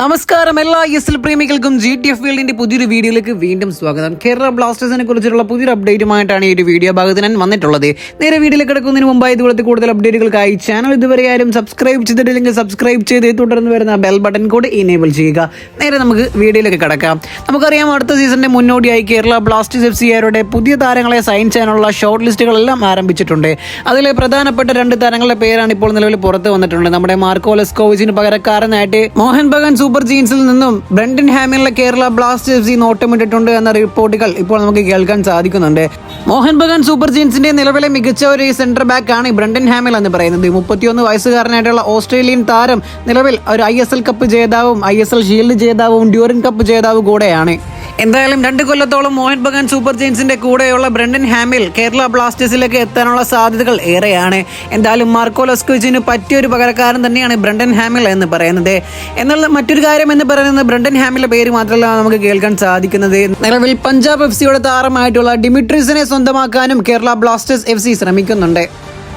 നമസ്കാരം. എല്ലാ S L പ്രേമികൾക്കും ജി ടി എഫ് വേൾഡിന്റെ പുതിയൊരു വീഡിയോയിലേക്ക് വീണ്ടും സ്വാഗതം. കേരള ബ്ലാസ്റ്റേഴ്സിനെ കുറിച്ചുള്ള പുതിയൊരു അപ്ഡേറ്റുമായിട്ടാണ് ഈ ഒരു വീഡിയോ ഭാഗത്ത് ഞാൻ വന്നിട്ടുള്ളത്. നേരെ വീഡിയോയിൽ കിടക്കുന്നതിന് മുമ്പായി ഇതുപോലത്തെ കൂടുതൽ അപ്ഡേറ്റുകൾക്കായി ചാനൽ ഇതുവരെ ആരും സബ്സ്ക്രൈബ് ചെയ്തിട്ടില്ലെങ്കിൽ സബ്സ്ക്രൈബ് ചെയ്ത് തുടർന്ന് വരുന്ന ബെൽ ബട്ടൺ കൂടി ഇനേബിൾ ചെയ്യുക. നേരെ നമുക്ക് വീഡിയോയിലേക്ക് കിടക്കാം. നമുക്കറിയാം അടുത്ത സീസണിന്റെ മുന്നോടിയായി കേരള ബ്ലാസ്റ്റേഴ്സ് എഫ് സിയാരുടെ പുതിയ താരങ്ങളെ സൈൻ ചെയ്യാനുള്ള ഷോർട്ട് ലിസ്റ്റുകളെല്ലാം ആരംഭിച്ചിട്ടുണ്ട്. അതിലെ പ്രധാനപ്പെട്ട രണ്ട് താരങ്ങളുടെ പേരാണ് ഇപ്പോൾ നിലവിൽ പുറത്ത് വന്നിട്ടുണ്ട് നമ്മുടെ മാർക്കോ ലെസ്കോവിച്ചിന് പകരക്കാരനായിട്ട് മോഹൻ ബഗാൻ സൂപ്പർ ജീൻസിൽ നിന്നും ബ്രണ്ടൻ ഹാമിലെ കേരള ബ്ലാസ്റ്റേഴ്സ് ഈ നോട്ടമിട്ടിട്ടുണ്ട് എന്ന റിപ്പോർട്ടുകൾ ഇപ്പോൾ നമുക്ക് കേൾക്കാൻ സാധിക്കുന്നുണ്ട്. മോഹൻ ബഗാൻ സൂപ്പർ ജീൻസിന്റെ നിലവിലെ മികച്ച ഒരു സെന്റർ ബാക്ക് ആണ് ബ്രണ്ടൻ ഹാമിൽ എന്ന് പറയുന്നത്. മുപ്പത്തിയൊന്ന് വയസ്സുകാരനായിട്ടുള്ള ഓസ്ട്രേലിയൻ താരം നിലവിൽ ഒരു ഐ കപ്പ് ജേതാവും ഐ ഷീൽഡ് ജേതാവും ഡ്യൂറിൻ കപ്പ് ജേതാവും കൂടെയാണ്. എന്തായാലും രണ്ട് കൊല്ലത്തോളം മോഹൻ ബഗാൻ സൂപ്പർ ജെയിൻസിന്റെ കൂടെയുള്ള ബ്രണ്ടൻ ഹാമിൽ കേരള ബ്ലാസ്റ്റേഴ്സിലേക്ക് എത്താനുള്ള സാധ്യതകൾ ഏറെയാണ്. എന്തായാലും മാർക്കോ ലസ്കുവിച്ചിന് പറ്റിയൊരു പകരക്കാരൻ തന്നെയാണ് ബ്രണ്ടൻ ഹാമിൽ എന്ന് പറയുന്നത്. എന്നുള്ള മറ്റൊരു കാര്യം എന്ന് പറയുന്നത് ബ്രണ്ടൻ ഹാമിലെ പേര് മാത്രമല്ല നമുക്ക് കേൾക്കാൻ സാധിക്കുന്നത്. നിലവിൽ പഞ്ചാബ് എഫ് സിയുടെ താരമായിട്ടുള്ള ഡിമിട്രിസിനെ സ്വന്തമാക്കാനും കേരള ബ്ലാസ്റ്റേഴ്സ് എഫ് സി ശ്രമിക്കുന്നുണ്ട്.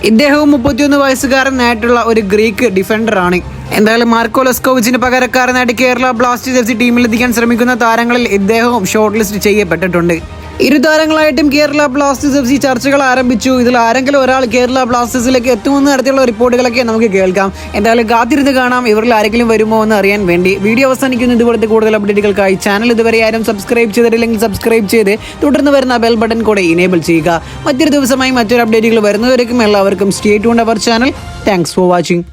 ഇദ്ദേഹവും മുപ്പത്തിയൊന്ന് വയസ്സുകാരനായിട്ടുള്ള ഒരു ഗ്രീക്ക് ഡിഫൻഡറാണ്. എന്തായാലും മാർക്കോ ലെസ്കോവിച്ചിന് പകരക്കാരനായിട്ട് കേരള ബ്ലാസ്റ്റേഴ്സ് ടീമിലെത്തിക്കാൻ ശ്രമിക്കുന്ന താരങ്ങളിൽ ഇദ്ദേഹവും ഷോർട്ട് ലിസ്റ്റ് ചെയ്യപ്പെട്ടിട്ടുണ്ട്. ഇരു താരങ്ങളായിട്ടും കേരള ബ്ലാസ്റ്റേഴ്സ് എഫ് സി ചർച്ചകൾ ആരംഭിച്ചു. ഇതിൽ ആരെങ്കിലും ഒരാൾ കേരള ബ്ലാസ്റ്റേഴ്സിലേക്ക് എത്തുമെന്ന് തരത്തിലുള്ള റിപ്പോർട്ടുകളൊക്കെ നമുക്ക് കേൾക്കാം. എന്തായാലും കാത്തിരുന്ന് കാണാം. ഇവരിൽ ആരെങ്കിലും വരുമോ എന്ന് അറിയാൻ വേണ്ടി വീഡിയോ അവസാനിക്കുന്നു. ഇതുപോലത്തെ കൂടുതൽ അപ്ഡേറ്റുകൾക്കായി ചാനൽ ഇതുവരെ ആരും സബ്സ്ക്രൈബ് ചെയ്തിട്ടില്ലെങ്കിൽ സബ്സ്ക്രൈബ് ചെയ്ത് തുടർന്ന് വരുന്ന ബെൽ ബട്ടൺ കൂടെ ഇനേബിൾ ചെയ്യുക. മറ്റൊരു ദിവസമായി മറ്റൊരു അപ്ഡേറ്റുകൾ വരുന്നവരേക്കും എല്ലാവർക്കും stay to our channel thanks for watching